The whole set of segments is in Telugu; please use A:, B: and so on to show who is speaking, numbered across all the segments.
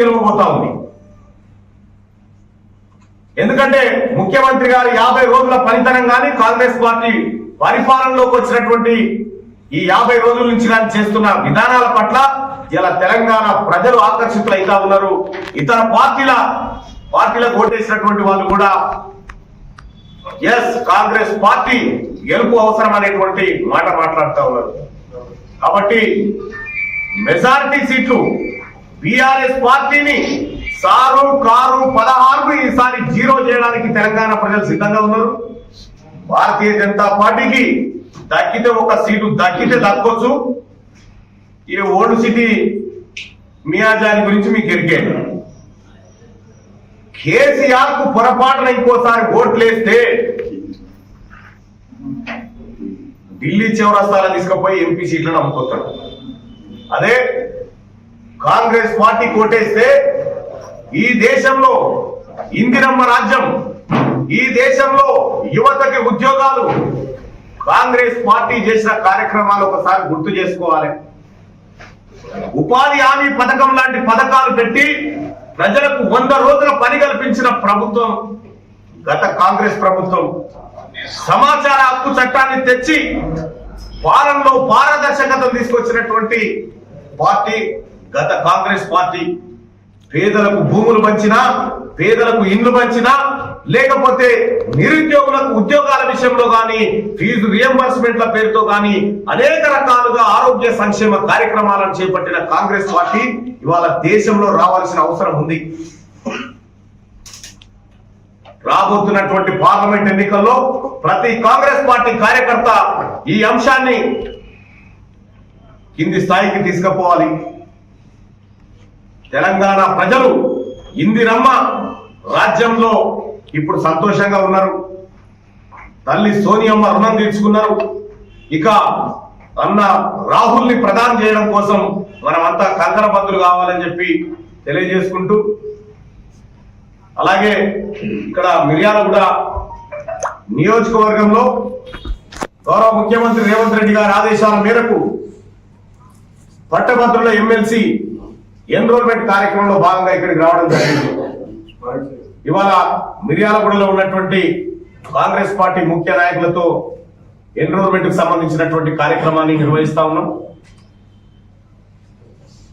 A: గెలవబోతా ఉంది ఎందుకంటే ముఖ్యమంత్రి గారు యాభై రోజుల పనితనం కానీ కాంగ్రెస్ పార్టీ పరిపాలనలోకి వచ్చినటువంటి ఈ యాభై రోజుల నుంచి కానీ చేస్తున్న విధానాల పట్ల ఇలా తెలంగాణ ప్రజలు ఆకర్షితులు అయితా ఉన్నారు. ఇతర పార్టీల పార్టీలకు ఓటేసినటువంటి వాళ్ళు కూడా ఎస్ కాంగ్రెస్ పార్టీ గెలుపు అవసరం అనేటువంటి మాట మాట్లాడుతూ ఉన్నారు. కాబట్టి మెజారిటీ సీట్లు బీఆర్ఎస్ పార్టీని సారు కారు పదహారు ఈసారి జీరో చేయడానికి తెలంగాణ ప్రజలు సిద్ధంగా ఉన్నారు. భారతీయ జనతా పార్టీకి దక్కితే ఒక సీటు దక్కితే దక్కొచ్చు. ఈ ఓల్డ్ సిటీ మియాజాని గురించి మీకు ఎరిగే కేసీఆర్కు పొరపాటున ఇంకోసారి ఓట్లేస్తే ఢిల్లీ చివరస్తాల తీసుకుపోయి ఎంపీ సీట్లను అమ్ముకొస్తాడు. అదే కాంగ్రెస్ పార్టీ కోటేస్తే ఈ దేశంలో ఇందిరమ్మ రాజ్యం ఈ దేశంలో యువతకి ఉద్యోగాలు కాంగ్రెస్ పార్టీ చేసిన కార్యక్రమాలు ఒకసారి గుర్తు చేసుకోవాలి. ఉపాధి హామీ పథకం లాంటి పథకాలు పెట్టి ప్రజలకు వంద రోజుల పని కల్పించిన ప్రభుత్వం గత కాంగ్రెస్ ప్రభుత్వం. సమాచార హక్కు చట్టాన్ని తెచ్చి పాలనలో పారదర్శకత తీసుకొచ్చినటువంటి పార్టీ గత కాంగ్రెస్ పార్టీ పేదలకు భూములు పంచినా పేదలకు ఇండ్లు పంచినా లేకపోతే నిరుద్యోగులకు ఉద్యోగాల విషయంలో కానీ ఫీజు రియంబర్స్మెంట్ల పేరుతో కానీ అనేక రకాలుగా ఆరోగ్య సంక్షేమ కార్యక్రమాలను చేపట్టిన కాంగ్రెస్ పార్టీ ఇవాళ దేశంలో రావాల్సిన అవసరం ఉంది. రాబోతున్నటువంటి పార్లమెంట్ ఎన్నికల్లో ప్రతి కాంగ్రెస్ పార్టీ కార్యకర్త ఈ అంశాన్ని కింది స్థాయికి తీసుకుపోవాలి. తెలంగాణ ప్రజలు ఇందిరమ్మ రాజ్యంలో ఇప్పుడు సంతోషంగా ఉన్నారు. తల్లి సోనియమ్మ రుణం తీర్చుకున్నారు. ఇక అన్న రాహుల్ని ప్రదానం చేయడం కోసం మనమంతా కంకణబద్దులు కావాలని చెప్పి తెలియజేసుకుంటూ అలాగే ఇక్కడ మిర్యాలగూడ నియోజకవర్గంలో గౌరవ ముఖ్యమంత్రి రేవంత్ రెడ్డి గారి ఆదేశాల మేరకు పట్టభద్రుల ఎమ్మెల్సీ ఎన్రోల్మెంట్ కార్యక్రమంలో భాగంగా ఇక్కడికి రావడం జరిగింది. ఇవాళ మిర్యాలగూడలో ఉన్నటువంటి కాంగ్రెస్ పార్టీ ముఖ్య నాయకులతో ఎన్రోల్మెంట్కు సంబంధించినటువంటి కార్యక్రమాన్ని నిర్వహిస్తా ఉన్నాం.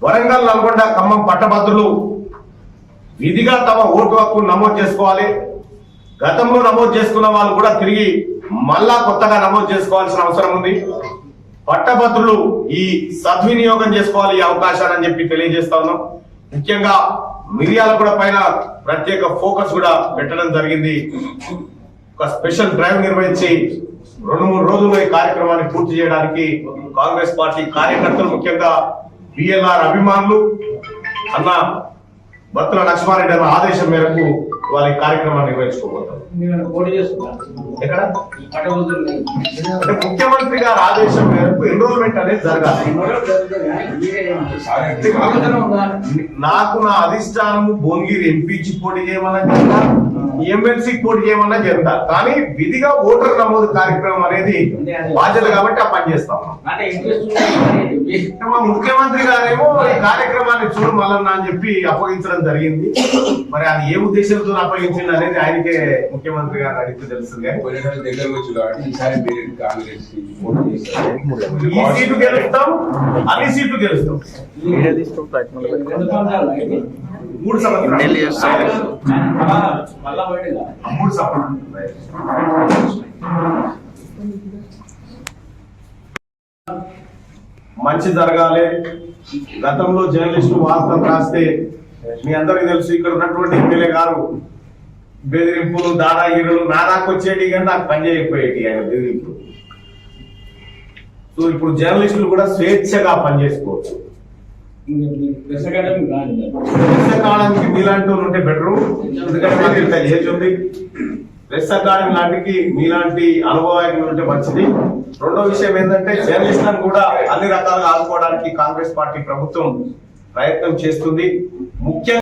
A: వరంగల్ నల్గొండ ఖమ్మం పట్టభద్రులు విధిగా తమ ఓటు హక్కు నమోదు చేసుకోవాలి. గతంలో నమోదు చేసుకున్న వాళ్ళు కూడా తిరిగి మళ్ళా కొత్తగా నమోదు చేసుకోవాల్సిన అవసరం ఉంది. పట్టభద్రులు ఈ సద్వినియోగం చేసుకోవాలి ఈ అవకాశాన్ని అని చెప్పి తెలియజేస్తా ఉన్నాం. ముఖ్యంగా మిరియాల కూడా పైన ప్రత్యేక ఫోకస్ కూడా పెట్టడం జరిగింది. ఒక స్పెషల్ డ్రైవ్ నిర్వహించి రెండు మూడు రోజుల్లో ఈ కార్యక్రమాన్ని పూర్తి చేయడానికి కాంగ్రెస్ పార్టీ కార్యకర్తలు ముఖ్యంగా బిఎల్ఆర్ అభిమానులు అన్న భక్తుల లక్ష్మారెడ్డి అన్న ఆదేశం మేరకు ఈ కార్యక్రమాన్ని నిర్వహించుకోబోతారు ఎక్కడ? అంటే ముఖ్యమంత్రి గారి ఆదేశం మేరకు ఎన్రోల్మెంట్ అనేది జరగాలి. నాకు నా అధిష్టానము భువనగిరి ఎంపీచి పోటీ చేయమన్నా చేస్తా ఎమ్మెల్సీ పోటీ చేయమన్నా చేస్తా. కానీ విధిగా ఓటర్ నమోదు కార్యక్రమం అనేది బాధ్యత కాబట్టి ఆ పని చేస్తాం ముఖ్యమంత్రి గారేమో ఈ కార్యక్రమాన్ని చూడు మల్లన్న అని చెప్పి అప్పగించడం జరిగింది. మరి అది ఏ ఉద్దేశంతో అప్పగించింది అనేది ఆయనకే ముఖ్యమంత్రి గారు అడిగితే తెలుస్తుంది ఈ సీటు గెలుస్తాం అన్ని సీట్లు గెలుస్తాం. మూడు మంచి జరగాలి. గతంలో జర్నలిస్టులు వార్తలు రాస్తే మీ అందరికీ తెలుసు ఇక్కడ ఉన్నటువంటి ఎమ్మెల్యే గారు బెదిరింపులు దాదాగిరులు నా దాకా వచ్చేటి కానీ నాకు పని చేయకపోయేటి ఆయన బెదిరింపులు. సో ఇప్పుడు జర్నలిస్టులు కూడా స్వేచ్ఛగా పనిచేసుకోవచ్చు
B: ప్రెస్
A: మీలాంటి వాళ్ళు ఉంటే బెటర్ ఎందుకంటే ఇంత ఏజ్ ఉంది. ప్రెస్ అకాడమీ లాంటికి మీలాంటి అనుభవాలు ఉంటే మంచిది. రెండో విషయం ఏంటంటే జర్నలిస్టులను కూడా అన్ని రకాలుగా ఆదుకోవడానికి కాంగ్రెస్ పార్టీ ప్రభుత్వం ప్రయత్నం చేస్తుంది. ముఖ్యంగా